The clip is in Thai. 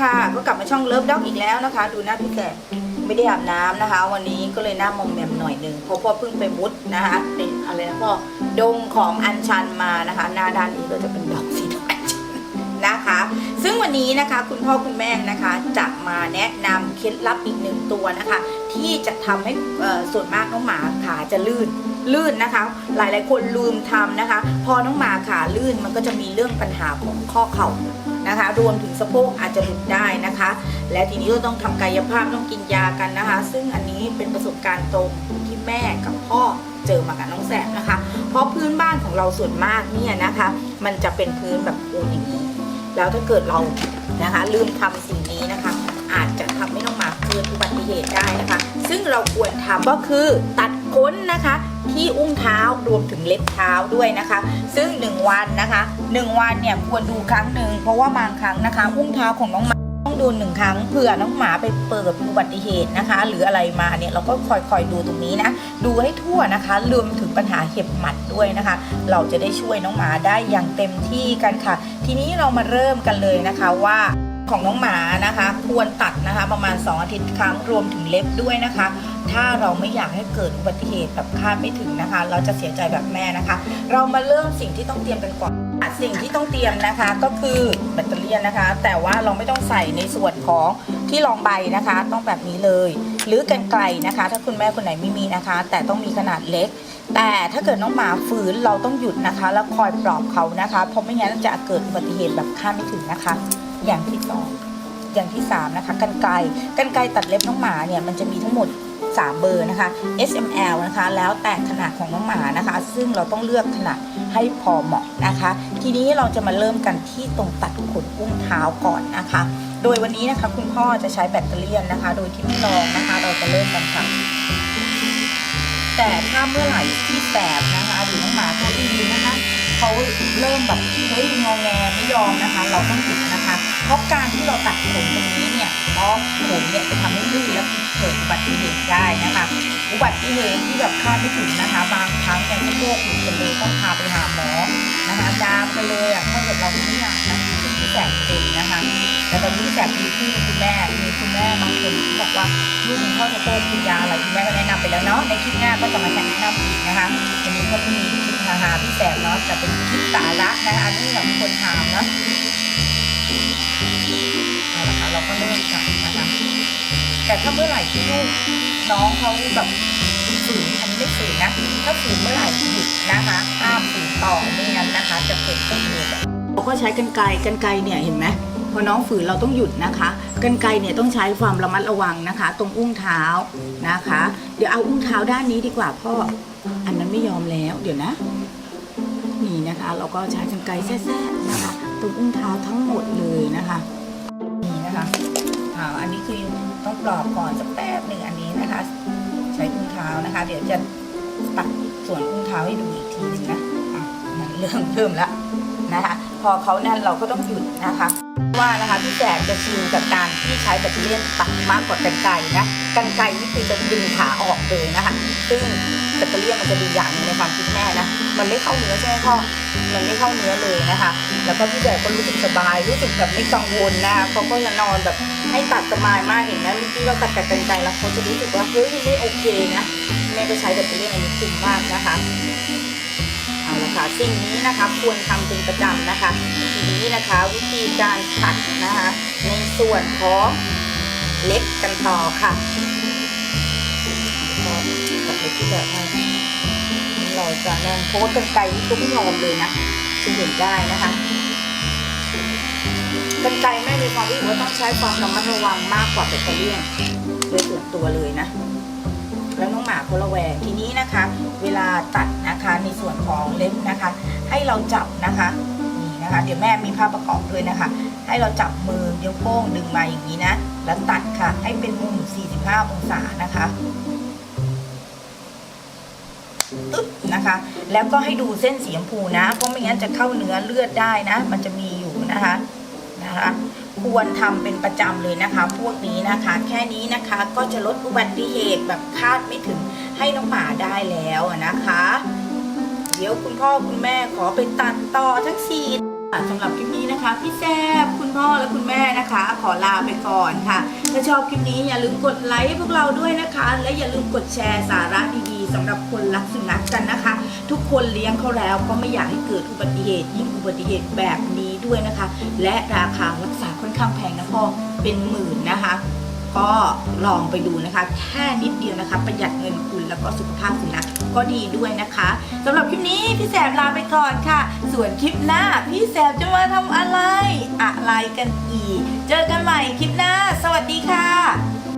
ค่ะ ก็กลับมาช่องเลิฟด็อกอีกแล้วนะคะ ดูหน้าพี่แสบไม่ได้อาบน้ำนะคะ วันนี้ก็เลยหน้ามอมแมมหน่อยหนึ่งเพราะพ่อเพิ่งไปมุดนะคะเป็นอะไรนะพ่อดงของอัญชันมานะคะ หน้าด้านนี้ก็จะเป็นดอกสีดอกอัญชันนะคะ ซึ่งวันนี้นะคะคุณพ่อคุณแม่นะคะจะมาแนะนำเคล็ดลับอีกหนึ่งตัวนะคะ ที่จะทำให้ส่วนมากน้องหมาขาจะลื่นลื่นนะคะ หลายๆคนลืมทำนะคะ พอน้องหมาขาลื่นมันก็จะมีเรื่องปัญหาของข้อเข่า นะคะ รวมถึงสะโพกอาจจะหลุดได้นะคะ และทีนี้ก็ต้องทำกายภาพต้องกินยากันนะคะ ซึ่งอันนี้เป็นประสบการณ์ตรงที่แม่กับพ่อเจอมากับน้องแสบนะคะ เพราะพื้นบ้านของเราส่วนมากเนี่ยนะคะ มันจะเป็นพื้นแบบปูนอย่างนี้ แล้วถ้าเกิดเรานะคะลืมทำสิ่งนี้นะคะ อาจจะทำให้น้องหมาเกิดอุบัติเหตุได้นะคะ ซึ่งเราควรทำก็คือตัดขนนะคะ ที่อุ้งเท้ารวมถึงเล็บเท้าด้วยนะคะ ซึ่ง 1 วันนะคะ 1 วันเนี่ยควรดูครั้งหนึ่งเพราะว่าบางครั้งนะคะ อุ้งเท้าของน้องหมาต้องดูหนึ่งครั้งเผื่อน้องหมาไปเปิดอุบัติเหตุนะคะ หรืออะไรมาเนี่ยเราก็คอยคอยๆดูตรงนี้นะ ดูให้ทั่วนะคะรวมถึงปัญหาเห็บหมัดด้วยนะคะ เราจะได้ช่วยน้องหมาได้อย่างเต็มที่กันค่ะ ทีนี้เรามาเริ่มกันเลยนะคะว่า ของน้องหมานะคะ ควรตัดนะคะประมาณ 2 อาทิตย์ครั้งรวมถึงเล็บด้วยนะคะ ถ้าเราไม่อยากให้เกิดอุบัติเหตุแบบคาดไม่ถึงนะคะ เราจะเสียใจแบบแม่นะคะ เรามาเริ่มสิ่งที่ต้องเตรียมกันก่อนสิ่งที่ต้องเตรียมนะคะก็คือแบตเตอรี่นะคะ แต่ว่าเราไม่ต้องใส่ในส่วนของที่รองใบนะคะ ต้องแบบนี้เลย หรือกันไกลนะคะ ถ้าคุณแม่คนไหนไม่มีนะคะ แต่ต้องมีขนาดเล็ก แต่ถ้าเกิดน้องหมาฝืนเราต้องหยุดนะคะ แล้วคอยปลอบเขานะคะ เพราะไม่งั้นจะเกิดอุบัติเหตุแบบคาดไม่ถึงนะคะ อย่างที่สองอย่างที่สามนะคะกันไกลกันไกลตัดเล็บน้องหมาเนี่ยมันจะมีทั้งหมด 3 เบอร์นะคะ S M L นะคะแล้วแต่ขนาดของน้องหมานะคะ ซึ่งเราต้องเลือกขนาดให้พอเหมาะนะคะ ทีนี้เราจะมาเริ่มกันที่ตรงตัดขนอุ้งเท้าก่อนนะคะ โดยวันนี้นะคะคุณพ่อจะใช้แบตเตอรี่นะคะ โดยที่ไม่ลองนะคะ เราจะเริ่มกันค่ะแต่ถ้าเมื่อไหร่ที่แสบนะคะหรือน้องหมาตัวอื่นนะคะเขาเริ่มแบบเฮ้ยงอแงไม่ยอมนะคะ เราต้องหยุด นะคะเพราะการที่เราตัดขนตรงนี้เนี่ยเพราะขนเนี่ยจะทำให้ลื่นและเกิดอุบัติเหตุได้นะคะ อุบัติเหตุที่แบบคาดไม่ถึงนะคะ บางครั้งเนี่ยสะโกหลุดกันเลยต้องพาไปหาหมอนะคะดามไปเลยอะถ้าเกิดเราไม่อยากนะซึ่งที่แสบเป็นนะคะ แต่ตอนนี้แสบดีขึ้นคุณแม่มีคุณแม่บางคนที่บอกว่าลูกมีข้อสะโพกกินยาอะไรคุณแม่ก็แนะนำไปแล้วเนาะในคลิปหน้าก็จะมาแนะนำอีกนะคะวันนี้ก็มีคลิปฮาๆพี่แสบเนาะจะเป็นคลิปสาระนะคะอันนี้เราเป็นคนถามเนาะ เอาละค่ะเราก็เริ่มกันนะคะแต่ถ้าเมื่อไหร่ที่ลูกน้องเขาแบบฝืนอันนี้ไม่ฝืนนะ ถ้าฝืนเมื่อไหร่หยุดนะคะห้ามฝืนต่อไม่งั้นนะคะ จะเกิดอุบัติเหตุเราก็ใช้กันไกรกันไกรเนี่ยเห็นไหมพอน้องฝืนเราต้องหยุดนะคะ กันไกรเนี่ยต้องใช้ความระมัดระวังนะคะ ตรงอุ้งเท้านะคะ เดี๋ยวเอาอุ้งเท้าด้านนี้ดีกว่าพ่อ อันนั้นไม่ยอมแล้ว เดี๋ยวนะ นี่นะคะ เราก็ใช้กันไกรแซ่ๆนะคะ ตรงอุ้งเท้าทั้งหมดเลยนะคะนี่นะคะอ่าอันนี้คือต้องปลอกก่อนสักแป๊บหนึ่งอันนี้นะคะ ใช้อุ้งเท้านะคะ เดี๋ยวจะตัดส่วนอุ้งเท้าให้ดูอีกทีนึงนะอะมันเริ่มเริ่มแล้วนะคะ พอเขาแน่นเราก็ต้องหยุดนะคะ ว่านะคะพี่แจกจะชินกับการที่ใช้แบตเตอรี่ยนตัดมากกว่ากันไกรนะกันไกรนี่คือจะดึงขาออกเลยนะคะซึ่งแบตเตอรี่ยนมันจะดีอย่างหนึงในความคิดแม่นะมันไม่เข้าเนื้อใช่ไหมพ่อมันไม่เข้าเนื้อเลยนะคะ แล้วก็พี่แจกก็รู้สึกสบาย รู้สึกแบบไม่กังวลนะคะเขาก็จะนอนแบบให้ตัดสบายมากเห็นไหมเมื่อกี้เราตัดกับกันไกรแล้วเขาจะรู้สึกว่าเฮ้ยไม่โอเคนะแม่ก็ใช้แบตเตอรี่ยนอันนี้คุ้มมากนะคะ เอาละค่ะสิ่งนี้นะคะควรทำเป็นประจำนะคะทีนี้นะคะวิธีการตัดนะคะในส่วนของเล็บกันต่อค่ะตัดเล็บที่แบบให้เราจะแนนเพราะว่ากันไกลนี่ก็ไม่ยอมเลยนะจะเห็นได้นะคะกันไกลแม่มีความรู้สึกว่าต้องใช้ความระมัดระวังมากกว่าแบตเตอรี่ยนโดยส่วนตัวเลยนะ หมาเขาะแวงทีนี้นะคะ เวลาตัดนะคะในส่วนของเล็บนะคะ ให้เราจับนะคะนี่นะคะ เดี๋ยวแม่มีภาพประกอบด้วยนะคะ ให้เราจับมือเดี๋ยวโป้งดึงมาอย่างนี้นะแล้วตัดค่ะ ให้เป็นมุม 45 องศานะคะอึ๊บนะคะ แล้วก็ให้ดูเส้นสีชมพูนะ เพราะไม่งั้นจะเข้าเนื้อเลือดได้นะ มันจะมีอยู่นะคะนะคะควรทำเป็นประจำเลยนะคะ พวกนี้นะคะ แค่นี้นะคะก็จะลดอุบัติเหตุแบบคาดไม่ถึงให้น้องหมาได้แล้วนะคะ เดี๋ยวคุณพ่อคุณแม่ขอไปตัดต่อทั้งสี่สำหรับคลิปนี้นะคะ พี่แซบคุณพ่อและคุณแม่นะคะ ขอลาไปก่อนค่ะ ถ้าชอบคลิปนี้อย่าลืมกดไลค์พวกเราด้วยนะคะ และอย่าลืมกดแชร์สาระดีๆสำหรับคนรักสุนัขกันนะคะ ทุกคนเลี้ยงเขาแล้วก็ไม่อยากให้เกิดอุบัติเหตุยิ่งอุบัติเหตุแบบนี้ ด้วยนะคะ และราคารักษาค่อนข้างแพงนะพ่อเป็นหมื่นนะคะ ก็ลองไปดูนะคะ แค่นิดเดียวนะคะ ประหยัดเงินคุณแล้วก็สุขภาพสุนัขก็ดีด้วยนะคะสำหรับคลิปนี้พี่แสบลาไปก่อนค่ะ ส่วนคลิปหน้าพี่แสบจะมาทำอะไร อะไรกันอีก เจอกันใหม่คลิปหน้า สวัสดีค่ะ